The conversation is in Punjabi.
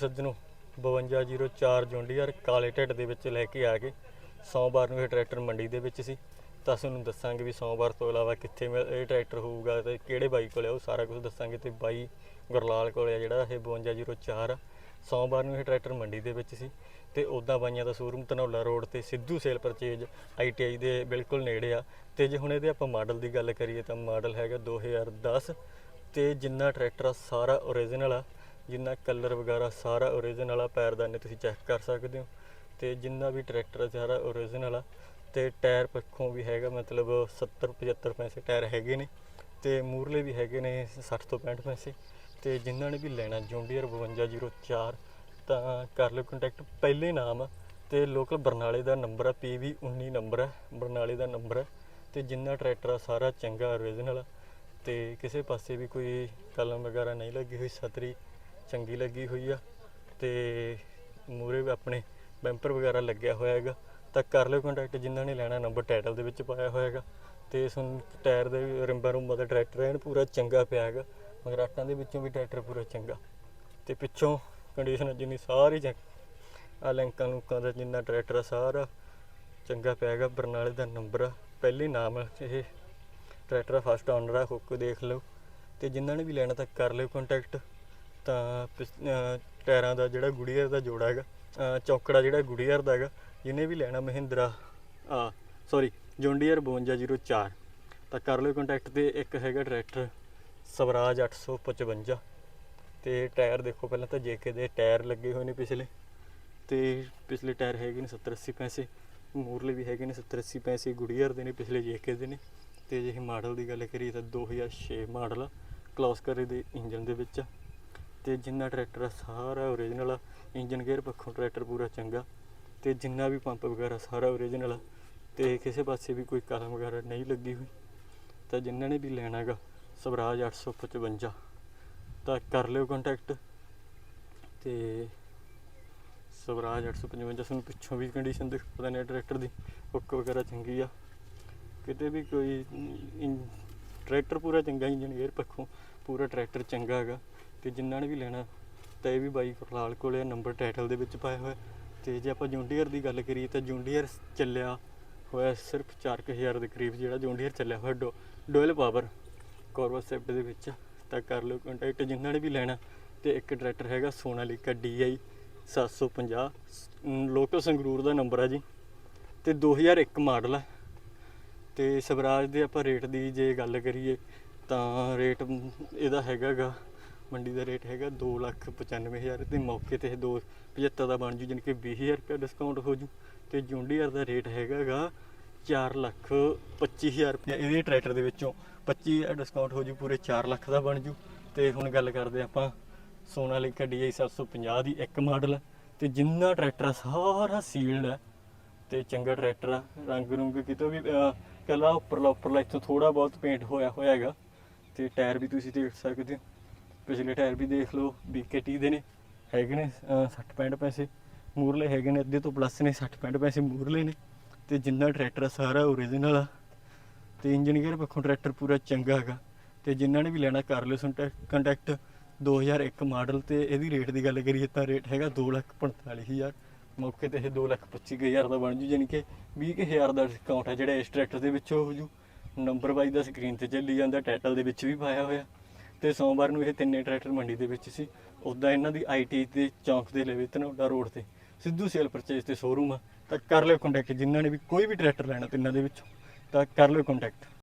ਸੱਜਣੋ 5204 ਜੌਂਡੀਅਰ ਕਾਲੇ ਢਿੱਡ ਦੇ ਵਿੱਚ ਲੈ ਕੇ ਆ ਗਏ। ਸੋਮਵਾਰ ਨੂੰ ਇਹ ਟਰੈਕਟਰ ਮੰਡੀ ਦੇ ਵਿੱਚ ਸੀ। ਤਾਂ ਤੁਹਾਨੂੰ ਦੱਸਾਂਗੇ ਵੀ ਸੋਮਵਾਰ ਤੋਂ ਇਲਾਵਾ ਕਿੱਥੇ ਮਿਲ- ਇਹ ਟਰੈਕਟਰ ਹੋਊਗਾ ਤੇ ਕਿਹੜੇ ਬਾਈ ਕੋਲ ਆ, ਉਹ ਸਾਰਾ ਕੁਝ ਦੱਸਾਂਗੇ ਤੇ ਬਾਈ ਗੁਰਲਾਲ ਕੋਲ ਆ ਜਿਹੜਾ ਇਹ 5204 ਆ। ਸੋਮਵਾਰ ਨੂੰ ਇਹ ਟਰੈਕਟਰ ਮੰਡੀ ਦੇ ਵਿੱਚ ਸੀ ਤੇ ਉਦਾਂ ਬਾਈਆਂ ਦਾ ਸ਼ੋਰੂਮ ਧਨੌਲਾ ਰੋਡ ਤੇ ਸਿੱਧੂ ਸੇਲ ਪਰਚੇਜ ਆਈਟੀਆਈ ਦੇ ਬਿਲਕੁਲ ਨੇੜੇ ਆ। ਤੇ ਜੇ ਹੁਣ ਇਹਦੇ ਆਪਾਂ ਮਾਡਲ ਦੀ ਗੱਲ ਕਰੀਏ ਤਾਂ ਮਾਡਲ ਹੈਗਾ 2010 ਤੇ ਜਿੰਨਾ ਟਰੈਕਟਰ ਆ ਸਾਰਾ ਓਰੀਜਨਲ ਆ। ਜਿੰਨਾ ਕਲਰ ਵਗੈਰਾ ਸਾਰਾ ਓਰੀਜਨਲ ਆ ਪੈਰਦਾਨੇ ਤੁਸੀਂ ਚੈੱਕ ਕਰ ਸਕਦੇ ਹੋ। ਤੇ ਜਿੰਨਾ ਵੀ ਟਰੈਕਟਰ ਆ, ਸਾਰਾ ਓਰੀਜਨਲ ਆ। ਤੇ ਟਾਇਰ ਪੱਖੋਂ ਵੀ ਹੈਗਾ, ਮਤਲਬ 70 75 ਪੈਸੇ ਟਾਇਰ ਹੈਗੇ ਨੇ। ਤੇ ਮੂਰਲੇ ਵੀ ਹੈਗੇ ਨੇ 60 ਤੋਂ 65 ਪੈਸੇ। ਤੇ ਜਿਨ੍ਹਾਂ ਨੇ ਵੀ ਲੈਣਾ ਜੌਂਡੀਅਰ 5204 ਤਾਂ ਕਰ ਲਿਓ ਕੰਟੈਕਟ ਪਹਿਲੇ ਨਾਮ ਆ, ਤੇ ਲੋਕਲ ਬਰਨਾਲੇ ਦਾ ਨੰਬਰ ਆ PV 19 ਨੰਬਰ ਹੈ ਬਰਨਾਲੇ ਦਾ ਨੰਬਰ ਹੈ ਤੇ ਜਿੰਨਾ ਟਰੈਕਟਰ ਆ, ਸਾਰਾ ਚੰਗਾ ਓਰੀਜਨਲ ਆ। ਤੇ ਕਿਸੇ ਪਾਸੇ ਵੀ ਕੋਈ ਕਲਮ ਵਗੈਰਾ ਨਹੀਂ ਲੱਗੀ ਹੋਈ ਸਤਰੀ ਚੰਗੀ ਲੱਗੀ ਹੋਈ ਆ ਤੇ ਮੂਰੇ ਆਪਣੇ ਬੈਂਪਰ ਵਗੈਰਾ ਲੱਗਿਆ ਹੋਇਆ ਹੈਗਾ। ਤਾਂ ਕਰ ਲਿਓ ਕੰਟੈਕਟ ਜਿਨ੍ਹਾਂ ਨੇ ਲੈਣਾ ਨੰਬਰ ਟਾਈਟਲ ਦੇ ਵਿੱਚ ਪਾਇਆ ਹੋਇਆ ਹੈਗਾ। ਤੇ ਸੁਣ ਟਾਇਰ ਦੇ ਰਿੰਬਾਂ ਰੂੰਬਾਂ ਦਾ ਟਰੈਕਟਰ ਐਨ ਪੂਰਾ ਚੰਗਾ ਪਿਆ ਹੈਗਾ। ਮਗਰਾਟਾਂ ਦੇ ਵਿੱਚੋਂ ਵੀ ਟਰੈਕਟਰ ਪੂਰਾ ਚੰਗਾ। ਤੇ ਪਿੱਛੋਂ ਕੰਡੀਸ਼ਨ ਜਿੰਨੀ ਸਾਰੀ ਚੰਗ ਆ ਲੈਂਕਾਂ ਲੁੰਕਾਂ ਦਾ ਜਿੰਨਾ ਟਰੈਕਟਰ ਆ, ਸਾਰਾ ਚੰਗਾ ਪਿਆ ਹੈਗਾ। ਬਰਨਾਲੇ ਦਾ ਨੰਬਰ ਆ, ਪਹਿਲੇ ਨਾਮ ਇਹ। ਟਰੈਕਟਰ ਫਸਟ ਓਨਰ ਆ ਹੁੱਕ ਦੇਖ ਲਓ। ਤੇ ਜਿਨ੍ਹਾਂ ਨੇ ਵੀ ਲੈਣਾ ਤਾਂ ਕਰ ਲਿਓ ਕੰਟੈਕਟ ਤਾਂ ਪਿਸ- ਅਹ ਟਾਇਰਾਂ ਦਾ ਜਿਹੜਾ ਗੁੜੀਅਰ ਦਾ ਜੋੜਾ ਹੈਗਾ, ਅਹ ਚੌਕੜਾ ਜਿਹੜਾ ਗੁੜੀਅਰ ਦਾ ਹੈਗਾ, ਜਿਹਨੇ ਵੀ ਲੈਣਾ ਮਹਿੰਦਰਾ। ਆ ਸੌਰੀ ਜੌਂਡੀਅਰ 5204 ਤਾਂ ਕਰ ਲਿਓ ਕੰਟੈਕਟ ਤੇ, ਇੱਕ ਹੈਗਾ ਟਰੈਕਟਰ ਸਵਰਾਜ 855 ਤੇ ਟਾਇਰ ਦੇਖੋ ਪਹਿਲਾਂ ਤਾਂ ਜੇਕੇ ਦੇ ਟਾਇਰ ਲੱਗੇ ਹੋਏ ਨੇ ਪਿਛਲੇ। ਤੇ ਪਿਛਲੇ ਟਾਇਰ ਹੈਗੇ ਨੇ 70 80 ਪੈਸੇ, ਮੂਰਲੇ ਵੀ ਹੈਗੇ ਨੇ 70 80 ਪੈਸੇ, ਗੁੜੀਅਰ ਦੇ ਨੇ ਪਿਛਲੇ ਜੇਕੇ ਦੇ ਨੇ। ਤੇ ਜੇ ਮਾਡਲ ਦੀ ਗੱਲ ਕਰੀਏ ਤਾਂ 2006 ਮਾਡਲ ਕਲੋਸ ਕਰੇ ਦੇ ਇੰਜਨ ਦੇ ਵਿੱਚ ਆ। ਤੇ ਜਿੰਨਾ ਟਰੈਕਟਰ ਆ ਸਾਰਾ ਓਰੀਜਨਲ ਆ ਇੰਜਨ ਗੇਅਰ ਪੱਖੋਂ ਟਰੈਕਟਰ ਪੂਰਾ ਚੰਗਾ, ਤੇ ਜਿੰਨਾ ਵੀ ਪੰਪ ਵਗੈਰਾ ਸਾਰਾ ਓਰੀਜਨਲ ਆ, ਤੇ ਕਿਸੇ ਪਾਸੇ ਵੀ ਕੋਈ ਕਲਮ ਵਗੈਰਾ ਨਹੀਂ ਲੱਗੀ ਹੋਈ। ਤਾਂ ਜਿਨ੍ਹਾਂ ਨੇ ਵੀ ਲੈਣਾ ਹੈਗਾ, ਸਵਰਾਜ 855 ਤਾਂ ਕਰ ਲਿਓ ਕੰਟੈਕਟ ਤੇ ਸਵਰਾਜ 855 ਤੁਹਾਨੂੰ ਪਿੱਛੋਂ ਵੀ ਕੰਡੀਸ਼ਨ ਦਿਖ ਪਤਾ ਨਹੀਂ ਟਰੈਕਟਰ ਦੀ, ਹੁੱਕ ਵਗੈਰਾ ਚੰਗੀ ਆ। ਕਿਤੇ ਵੀ ਕੋਈ ਟਰੈਕਟਰ ਪੂਰਾ ਚੰਗਾ ਇੰਜਨ ਗੇਅਰ ਪੱਖੋਂ ਪੂਰਾ ਟਰੈਕਟਰ ਚੰਗਾ ਹੈਗਾ। ਤੇ ਜਿਨ੍ਹਾਂ ਨੇ ਵੀ ਲੈਣਾ, ਤਾਂ ਇਹ ਵੀ ਬਾਈ ਫਰਲਾਲ ਕੋਲੇ ਨੰਬਰ ਟਾਈਟਲ ਦੇ ਵਿੱਚ ਪਾਇਆ ਹੋਇਆ। ਤੇ ਜੇ ਆਪਾਂ ਜੌਂਡੀਅਰ ਦੀ ਗੱਲ ਕਰੀਏ ਤਾਂ ਜੌਂਡੀਅਰ ਚੱਲਿਆ ਹੋਇਆ ਸਿਰਫ 4000 ਦੇ ਕਰੀਬ ਜਿਹੜਾ ਜੌਂਡੀਅਰ ਚੱਲਿਆ ਹੋਇਆ, ਡੋ ਡੋਇਲ ਪਾਵਰ ਕੋਰਵਾਸੈਪਟ ਦੇ ਵਿੱਚ। ਤਾਂ ਕਰ ਲਓ ਕੰਟੈਕਟ ਜਿਨ੍ਹਾਂ ਨੇ ਵੀ ਲੈਣਾ, ਤੇ ਇੱਕ ਟਰੈਕਟਰ ਹੈਗਾ ਸੋਨਾਲੀਕਾ DI 750 ਲੋਕਲ ਸੰਗਰੂਰ ਦਾ ਨੰਬਰ ਆ ਜੀ। ਤੇ 2001 ਮਾਡਲ ਹੈ ਤੇ ਸਵਰਾਜ ਦੇ ਆਪਾਂ ਰੇਟ ਦੀ ਜੇ ਗੱਲ ਕਰੀਏ ਤਾਂ ਰੇਟ ਇਹਦਾ ਹੈਗਾਗਾ ਮੰਡੀ ਦਾ ਰੇਟ ਹੈਗਾ 295000 ਤੇ ਮੌਕੇ ਤੇ ਇਹ 275 ਦਾ ਬਣ ਜੂ ਜਾਣੀ ਕਿ 20000 ਰੁਪਏ ਡਿਸਕਾਊਂਟ ਹੋ ਜੂ। ਤੇ ਜੌਂਡੀਅਰ ਦਾ ਰੇਟ ਹੈਗਾਗਾ 4 ਲੱਖ 25000 ਰੁਪਏ ਇਹਦੇ ਟਰੈਕਟਰ ਦੇ ਵਿੱਚੋਂ 25 ਡਿਸਕਾਊਂਟ ਹੋ ਜੂ ਪੂਰੇ 4 ਲੱਖ ਦਾ ਬਣ ਜੂ। ਤੇ ਹੁਣ ਗੱਲ ਕਰਦੇ ਆਪਾਂ ਸੋਨਾਲੀਕਾ DI 750 ਦੀ ਇੱਕ ਮਾਡਲ ਤੇ ਜਿੰਨਾ ਟਰੈਕਟਰ ਆ ਸਾਰਾ ਸੀਲਡ ਹੈ ਤੇ ਚੰਗਾ ਟਰੈਕਟਰ ਆ ਰੰਗ ਰੁੰਗ ਕਿਤੋਂ ਵੀ ਅਹ, ਕੱਲਾ ਉੱਪਰਲਾ ਉੱਪਰਲਾ ਇੱਥੋਂ ਥੋੜਾ ਬਹੁਤ ਪੇਂਟ ਹੋਇਆ ਹੋਇਆ ਹੈਗਾ। ਤੇ ਟਾਇਰ ਵੀ ਤੁਸੀਂ ਦੇਖ ਸਕਦੇ ਹੋ। ਪਿਛਲੇ ਟਾਇਰ ਵੀ ਦੇਖ ਲਓ BKT ਦੇ ਨੇ, ਹੈਗੇ ਨੇ 60 65 ਪੈਸੇ। ਮੂਰਲੇ ਹੈਗੇ ਨੇ, ਅੱਧੇ ਤੋਂ ਪਲੱਸ ਨੇ 60 65 ਪੈਸੇ ਮੂਰਲੇ ਨੇ। ਤੇ ਜਿੰਨਾ ਟਰੈਕਟਰ ਆ, ਸਾਰਾ ਓਰੀਜਨਲ ਆ। ਤੇ ਇੰਜਨ ਗੇਅਰ ਪੱਖੋਂ ਟਰੈਕਟਰ ਪੂਰਾ ਚੰਗਾ ਹੈਗਾ। ਤੇ ਜਿਨ੍ਹਾਂ ਨੇ ਵੀ ਲੈਣਾ ਕਰ ਲਿਓ ਕੰਟੈਕਟ 2001 ਮਾਡਲ ਤੇ ਇਹਦੀ ਰੇਟ ਦੀ ਗੱਲ ਕਰੀਏ ਤਾਂ ਰੇਟ ਹੈਗਾ 245000 ਮੌਕੇ ਤੇ ਇਹ 225000 ਦਾ ਬਣ ਜੂ ਯਾਨੀ ਕਿ 20000 ਦਾ ਡਿਸਕਾਊਂਟ ਹੈ ਜਿਹੜਾ ਇਸ ਟਰੈਕਟਰ ਦੇ ਵਿੱਚ ਹੋ ਜੂ। ਨੰਬਰ ਵਾਈਜ਼ ਦਾ ਸਕਰੀਨ ਤੇ ਚੱਲੀ ਜਾਂਦਾ ਟਾਈਟਲ ਦੇ ਵਿੱਚ ਵੀ ਪਾਇਆ ਹੋਇਆ। ਤੇ ਸੋਮਵਾਰ ਨੂੰ ਇਹ ਤਿੰਨੇ ਟਰੈਕਟਰ ਮੰਡੀ ਦੇ ਵਿੱਚ ਸੀ। ਉਦਾਂ ਇਹਨਾਂ ਦੀ ਆਈਟੀ ਦੇ ਚੌਂਕ ਦੇ ਲਵੇ ਧਨੌਲਾ ਰੋਡ ਤੇ। ਸਿੱਧੂ ਸੇਲ ਪਰਚੇਸ ਤੇ ਸ਼ੋਰੂਮ ਆ। ਤਾਂ ਕਰ ਲਿਓ ਕੰਟੈਕਟ ਜਿਨ੍ਹਾਂ ਨੇ ਵੀ ਕੋਈ ਵੀ ਟਰੈਕਟਰ ਲੈਣਾ ਤਿੰਨਾਂ ਦੇ ਵਿੱਚੋਂ, ਤਾਂ ਕਰ ਲਿਓ ਕੰਟੈਕਟ